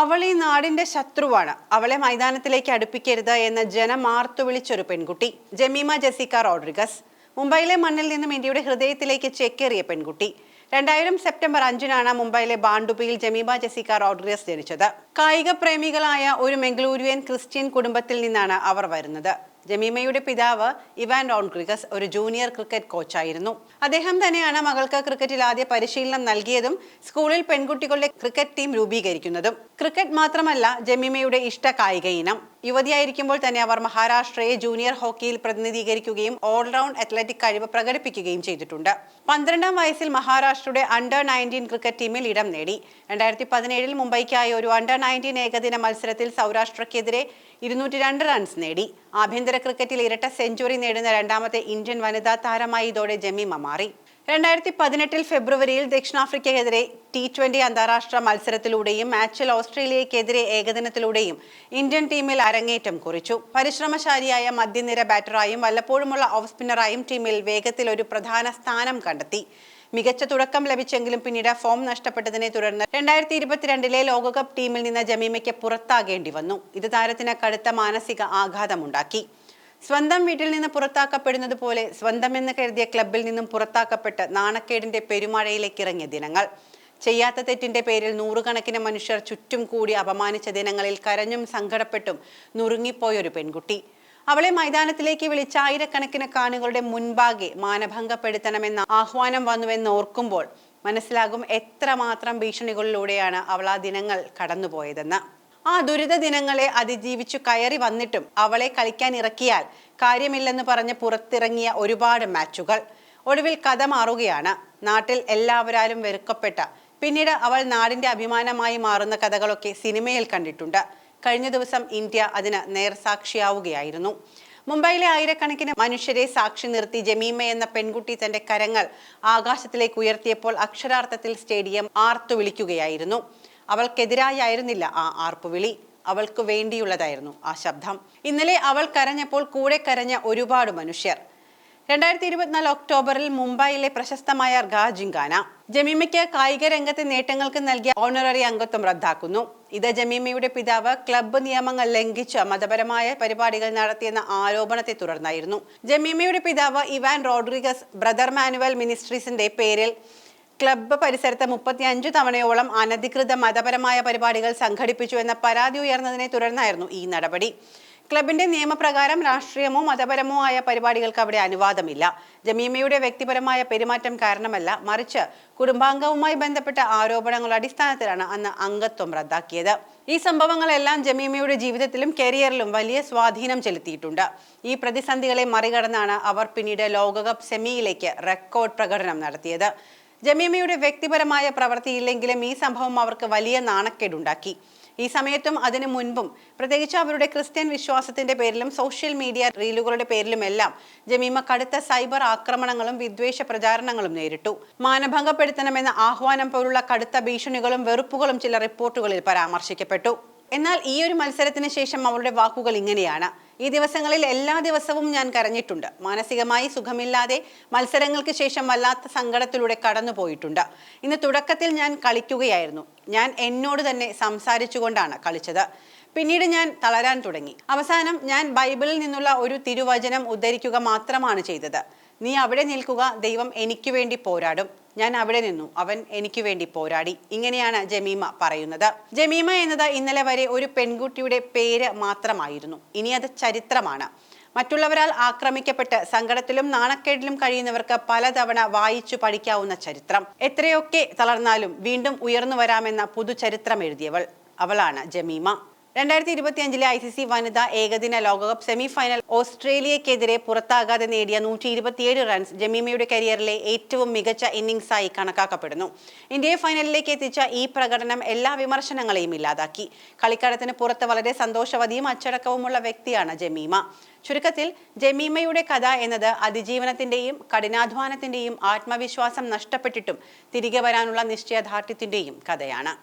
അവൾ ഈ നാടിന്റെ ശത്രുവാണ്. അവളെ മൈതാനത്തിലേക്ക് അടുപ്പിക്കരുത് എന്ന് ജനം ആർത്തു വിളിച്ചൊരു പെൺകുട്ടി. ജമീമ ജെസിക്ക റോഡ്രിഗസ്. മുംബൈയിലെ മണ്ണിൽ നിന്നും ഇന്ത്യയുടെ ഹൃദയത്തിലേക്ക് ചെക്കേറിയ പെൺകുട്ടി. രണ്ടായിരം സെപ്റ്റംബർ അഞ്ചിനാണ് മുംബൈയിലെ ബാണ്ടുബിയിൽ ജമീമ ജെസിക്ക റോഡ്രിഗസ് ജനിച്ചത്. കായിക പ്രേമികളായ ഒരു മെംഗളൂരുവിയൻ ക്രിസ്ത്യൻ കുടുംബത്തിൽ നിന്നാണ് അവർ വരുന്നത്. ജമീമയുടെ പിതാവ് ഇവാൻ റോൺഗ്രിഗസ് ഒരു ജൂനിയർ ക്രിക്കറ്റ് കോച്ചായിരുന്നു. അദ്ദേഹം തന്നെയാണ് മകൾക്ക് ക്രിക്കറ്റിൽ ആദ്യ പരിശീലനം നൽകിയതും സ്കൂളിൽ പെൺകുട്ടികളുടെ ക്രിക്കറ്റ് ടീം രൂപീകരിക്കുന്നതും. ക്രിക്കറ്റ് മാത്രമല്ല ജമീമയുടെ ഇഷ്ട കായിക ഇനം. യുവതിയായിരിക്കുമ്പോൾ തന്നെ അവർ മഹാരാഷ്ട്രയെ ജൂനിയർ ഹോക്കിയിൽ പ്രതിനിധീകരിക്കുകയും ഓൾറൗണ്ട് അത്ലറ്റിക് കഴിവ് പ്രകടിപ്പിക്കുകയും ചെയ്തിട്ടുണ്ട്. പന്ത്രണ്ടാം വയസ്സിൽ മഹാരാഷ്ട്രയുടെ അണ്ടർ നയന്റീൻ ക്രിക്കറ്റ് ടീമിൽ ഇടം നേടി. രണ്ടായിരത്തി പതിനേഴിൽ മുംബൈക്കായി ഒരു അണ്ടർ നയന്റീൻ ഏകദിന മത്സരത്തിൽ സൗരാഷ്ട്രയ്ക്കെതിരെ ഇരുന്നൂറ്റി രണ്ട് റൺസ് നേടി. ആഭ്യന്തര ക്രിക്കറ്റിൽ ഇരട്ട സെഞ്ചുറി നേടുന്ന രണ്ടാമത്തെ ഇന്ത്യൻ വനിതാ താരമായി ഇതോടെ ജമീമ മാറി രണ്ടായിരത്തി പതിനെട്ടിൽ ഫെബ്രുവരിയിൽ ദക്ഷിണാഫ്രിക്കയ്ക്കെതിരെ ടി ട്വന്റി അന്താരാഷ്ട്ര മത്സരത്തിലൂടെയും മാച്ചിൽ ഓസ്ട്രേലിയക്കെതിരെ ഏകദിനത്തിലൂടെയും ഇന്ത്യൻ ടീമിൽ അരങ്ങേറ്റം കുറിച്ചു. പരിശ്രമശാലിയായ മധ്യനിര ബാറ്ററായും വല്ലപ്പോഴുമുള്ള ഓഫ് സ്പിന്നറായും ടീമിൽ വേഗത്തിൽ ഒരു പ്രധാന സ്ഥാനം കണ്ടെത്തി. മികച്ച തുടക്കം ലഭിച്ചെങ്കിലും പിന്നീട് ഫോം നഷ്ടപ്പെട്ടതിനെ തുടർന്ന് രണ്ടായിരത്തി ഇരുപത്തിരണ്ടിലെ ലോകകപ്പ് ടീമിൽ നിന്ന് ജമീമയ്ക്ക് പുറത്താകേണ്ടി വന്നു. ഇത് താരത്തിന് കടുത്ത മാനസിക ആഘാതമുണ്ടാക്കി. സ്വന്തം വീട്ടിൽ നിന്ന് പുറത്താക്കപ്പെടുന്നത് പോലെ സ്വന്തമെന്ന് കരുതിയ ക്ലബിൽ നിന്നും പുറത്താക്കപ്പെട്ട് നാണക്കേടിന്റെ പെരുമഴയിലേക്ക് ഇറങ്ങിയ ദിനങ്ങൾ. ചെയ്യാത്ത തെറ്റിന്റെ പേരിൽ നൂറുകണക്കിന് മനുഷ്യർ ചുറ്റും കൂടി അപമാനിച്ച ദിനങ്ങളിൽ കരഞ്ഞും സങ്കടപ്പെട്ടും നുറുങ്ങിപ്പോയൊരു പെൺകുട്ടി. അവളെ മൈതാനത്തിലേക്ക് വിളിച്ച ആയിരക്കണക്കിന് കാണികളുടെ മുൻപാകെ മാനഭംഗപ്പെടുത്തണമെന്ന ആഹ്വാനം വന്നുവെന്ന് ഓർക്കുമ്പോൾ മനസ്സിലാകും എത്രമാത്രം ഭീഷണികളിലൂടെയാണ് അവൾ ആ ദിനങ്ങൾ കടന്നുപോയതെന്ന്. ആ ദുരിത ദിനങ്ങളെ അതിജീവിച്ചു കയറി വന്നിട്ടും അവളെ കളിക്കാൻ ഇറക്കിയാൽ കാര്യമില്ലെന്ന് പറഞ്ഞ് പുറത്തിറങ്ങിയ ഒരുപാട് മാച്ചുകൾ. ഒടുവിൽ കഥ മാറുകയാണ്. നാട്ടിൽ എല്ലാവരാലും വെറുക്കപ്പെട്ട പിന്നീട് അവൾ നാടിന്റെ അഭിമാനമായി മാറുന്ന കഥകളൊക്കെ സിനിമയിൽ കണ്ടിട്ടുണ്ട്. കഴിഞ്ഞ ദിവസം ഇന്ത്യ അതിന് നേർസാക്ഷിയാവുകയായിരുന്നു. മുംബൈയിലെ ആയിരക്കണക്കിന് മനുഷ്യരെ സാക്ഷി നിർത്തി ജമീമ എന്ന പെൺകുട്ടി തന്റെ കരങ്ങൾ ആകാശത്തിലേക്ക് ഉയർത്തിയപ്പോൾ അക്ഷരാർത്ഥത്തിൽ സ്റ്റേഡിയം ആർത്തു വിളിക്കുകയായിരുന്നു. അവൾക്കെതിരായിരുന്നില്ല ആ ആർപ്പുവിളി അവൾക്ക് വേണ്ടിയുള്ളതായിരുന്നു ആ ശബ്ദം. ഇന്നലെ അവൾ കരഞ്ഞപ്പോൾ കൂടെ കരഞ്ഞ ഒരുപാട് മനുഷ്യർ. രണ്ടായിരത്തി ഇരുപത്തിനാല് ഒക്ടോബറിൽ മുംബൈയിലെ പ്രശസ്തമായ ഗാജിങ്കാന ജമീമയ്ക്ക് കായിക രംഗത്തെ നേട്ടങ്ങൾക്ക് നൽകിയ ഓണററി അംഗത്വം റദ്ദാക്കുന്നു. ഇത് ജമീമയുടെ പിതാവ് ക്ലബ്ബ് നിയമങ്ങൾ ലംഘിച്ച് മതപരമായ പരിപാടികൾ നടത്തിയെന്ന ആരോപണത്തെ തുടർന്നായിരുന്നു. ജമീമയുടെ പിതാവ് ഇവാൻ റോഡ്രിഗസ് ബ്രദർ മാനുവൽ മിനിസ്ട്രീസിന്റെ പേരിൽ ക്ലബ്ബ് പരിസരത്ത് മുപ്പത്തിയഞ്ചു തവണയോളം അനധികൃത മതപരമായ പരിപാടികൾ സംഘടിപ്പിച്ചു എന്ന പരാതി ഉയർന്നതിനെ തുടർന്നായിരുന്നു ഈ നടപടി. ക്ലബിന്റെ നിയമപ്രകാരം രാഷ്ട്രീയമോ മതപരമോ ആയ പരിപാടികൾക്ക് അവിടെ അനുവാദമില്ല. ജമീമയുടെ വ്യക്തിപരമായ പെരുമാറ്റം കാരണമല്ല മറിച്ച് കുടുംബാംഗവുമായി ബന്ധപ്പെട്ട ആരോപണങ്ങളുടെ അടിസ്ഥാനത്തിലാണ് അന്ന് അംഗത്വം റദ്ദാക്കിയത്. ഈ സംഭവങ്ങളെല്ലാം ജമീമയുടെ ജീവിതത്തിലും കരിയറിലും വലിയ സ്വാധീനം ചെലുത്തിയിട്ടുണ്ട്. ഈ പ്രതിസന്ധികളെ മറികടന്നാണ് അവർ പിന്നീട് ലോകകപ്പ് സെമിയിലേക്ക് റെക്കോർഡ് പ്രകടനം നടത്തിയത്. ജമീമയുടെ വ്യക്തിപരമായ പ്രവൃത്തിയില്ലെങ്കിലും ഈ സംഭവം അവർക്ക് വലിയ നാണക്കേടുണ്ടാക്കി. ഈ സമയത്തും അതിനു മുൻപും പ്രത്യേകിച്ച് അവരുടെ ക്രിസ്ത്യൻ വിശ്വാസത്തിന്റെ പേരിലും സോഷ്യൽ മീഡിയ റീലുകളുടെ പേരിലുമെല്ലാം ജമീമ കടുത്ത സൈബർ ആക്രമണങ്ങളും വിദ്വേഷ പ്രചാരണങ്ങളും നേരിട്ടു. മാനഭംഗപ്പെടുത്തണമെന്ന ആഹ്വാനം പോലുള്ള കടുത്ത ഭീഷണികളും വെറുപ്പുകളും ചില റിപ്പോർട്ടുകളിൽ പരാമർശിക്കപ്പെട്ടു. എന്നാൽ ഈ ഒരു മത്സരത്തിന് ശേഷം അവരുടെ വാക്കുകൾ ഇങ്ങനെയാണ്. ഈ ദിവസങ്ങളിൽ എല്ലാ ദിവസവും ഞാൻ കരഞ്ഞിട്ടുണ്ട്. മാനസികമായി സുഖമില്ലാതെ മത്സരങ്ങൾക്ക് ശേഷം വല്ലാത്ത സങ്കടത്തിലൂടെ കടന്നുപോയിട്ടുണ്ട് ഇന്ന് തുടക്കത്തിൽ ഞാൻ കളിക്കുകയായിരുന്നു. ഞാൻ എന്നോട് തന്നെ സംസാരിച്ചുകൊണ്ടാണ് കളിച്ചത്. പിന്നീട് ഞാൻ തളരാൻ തുടങ്ങി. അവസാനം ഞാൻ ബൈബിളിൽ നിന്നുള്ള ഒരു തിരുവചനം ഉദ്ധരിക്കുക മാത്രമാണ് ചെയ്തത്. നീ അവിടെ നിൽക്കുക ദൈവം എനിക്ക് വേണ്ടി പോരാടും. ഞാൻ അവിടെ നിന്നു. അവൻ എനിക്ക് വേണ്ടി പോരാടി. ഇങ്ങനെയാണ് ജമീമ പറയുന്നത്. ജമീമ എന്നത് ഇന്നലെ വരെ ഒരു പെൺകുട്ടിയുടെ പേര് മാത്രമായിരുന്നു. ഇനി അത് ചരിത്രമാണ്. മറ്റുള്ളവരാൽ ആക്രമിക്കപ്പെട്ട് സങ്കടത്തിലും നാണക്കേടിലും കഴിയുന്നവർക്ക് പലതവണ വായിച്ചു പഠിക്കാവുന്ന ചരിത്രം. എത്രയൊക്കെ തളർന്നാലും വീണ്ടും ഉയർന്നു വരാമെന്ന പുതുചരിത്രം എഴുതിയവൾ. അവളാണ് ജമീമ. രണ്ടായിരത്തി ഇരുപത്തി അഞ്ചിലെ ഐ സി സി വനിതാ ഏകദിന ലോകകപ്പ് സെമി ഫൈനൽ ഓസ്ട്രേലിയക്കെതിരെ പുറത്താകാതെ നേടിയ നൂറ്റി ഇരുപത്തിയേഴ് റൺസ് ജമീമയുടെ കരിയറിലെ ഏറ്റവും മികച്ച ഇന്നിംഗ്സായി കണക്കാക്കപ്പെടുന്നു. ഇന്ത്യയെ ഫൈനലിലേക്ക് എത്തിച്ച ഈ പ്രകടനം എല്ലാ വിമർശനങ്ങളെയും ഇല്ലാതാക്കി. കളിക്കളത്തിന് പുറത്ത് വളരെ സന്തോഷവതിയും അച്ചടക്കവുമുള്ള വ്യക്തിയാണ് ജമീമ. ചുരുക്കത്തിൽ ജമീമയുടെ കഥ എന്നത് അതിജീവനത്തിന്റെയും കഠിനാധ്വാനത്തിന്റെയും ആത്മവിശ്വാസം നഷ്ടപ്പെട്ടിട്ടും തിരികെ വരാനുള്ള നിശ്ചയദാർഢ്യത്തിന്റെയും കഥയാണ്.